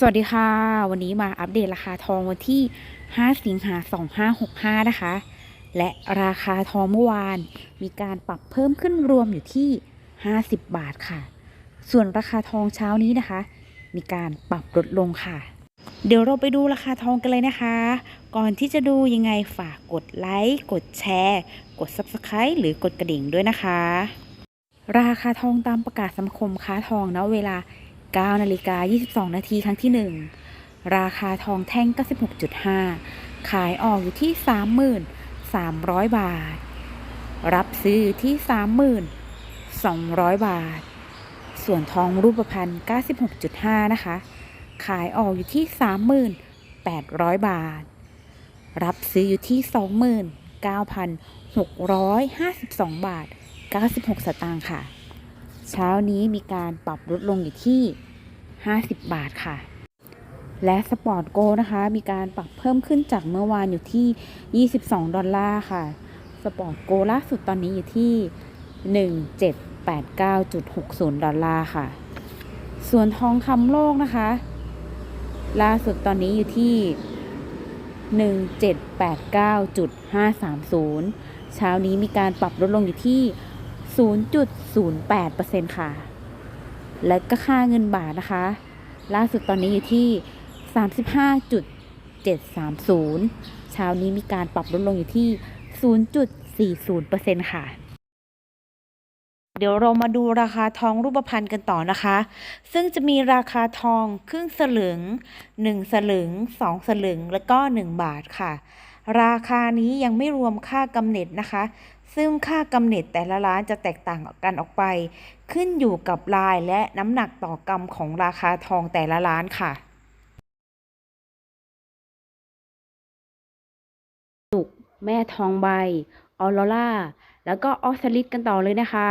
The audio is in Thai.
สวัสดีค่ะ วันนี้มาอัปเดตราคาทองวันที่ 5 สิงหา 2565 นะคะ และราคาทองเมื่อวาน มีการปรับเพิ่มขึ้นรวมอยู่ที่ 50 บาทค่ะ ส่วนราคาทองเช้านี้นะคะ มีการปรับลดลงค่ะ เดี๋ยวเราไปดูราคาทองกันเลยนะคะ ก่อนที่จะดูยังไงฝากกดไลค์ กดแชร์ กด Subscribe หรือกดกระดิ่งด้วยนะคะ ราคาทองตามประกาศสมาคมค้าทองณเวลา 9นาฬิกา22 นาทีครั้งที่ 1 ราคาทองแท่ง 96.5 ขายออกอยู่ที่3,300 บาท รับซื้อที่ 30,200 บาท ส่วนทองรูปพรรณ96.5 นะคะ ขายออกอยู่ที่3,800 บาท รับซื้ออยู่ที่ 29,652 บาท 96 สตางค์ค่ะ เช้านี้มีการปรับลดลงอยู่ที่ 50 บาทค่ะ และสปอร์ตโกนะคะ มีการปรับเพิ่มขึ้นจากเมื่อวานอยู่ที่ 22 ดอลลาร์ค่ะ สปอร์ตโกล่าสุดตอนนี้อยู่ที่ 1789.60 ดอลลาร์ค่ะ ส่วนทองคำโลกนะคะ ล่าสุดตอนนี้อยู่ที่ 1789.530 เช้านี้มีการปรับลดลงอยู่ที่ 0.08%ค่ะ และก็ค่าเงินบาทนะคะ ล่าสุดตอนนี้อยู่ที่ 35.730 เช้านี้มีการปรับลดลงอยู่ที่ 0.40%ค่ะเดี๋ยวเรามาดูราคาทองรูปพรรณกันต่อนะคะ ซึ่งจะมีราคาทองครึ่งสลึง 1 สลึง 2 สลึง และก็ 1 บาทค่ะ ราคานี้ยังไม่รวมค่ากำเนิดนะคะ ซึ่งค่ากำเนิดแต่ละร้านจะแตกต่างกันออกไป ขึ้นอยู่กับลายและน้ำหนักต่อกรัมของราคาทองแต่ละร้านค่ะสุกแม่ทองใบ ออโรล่า แล้วก็ออสลิดกันต่อเลยนะคะ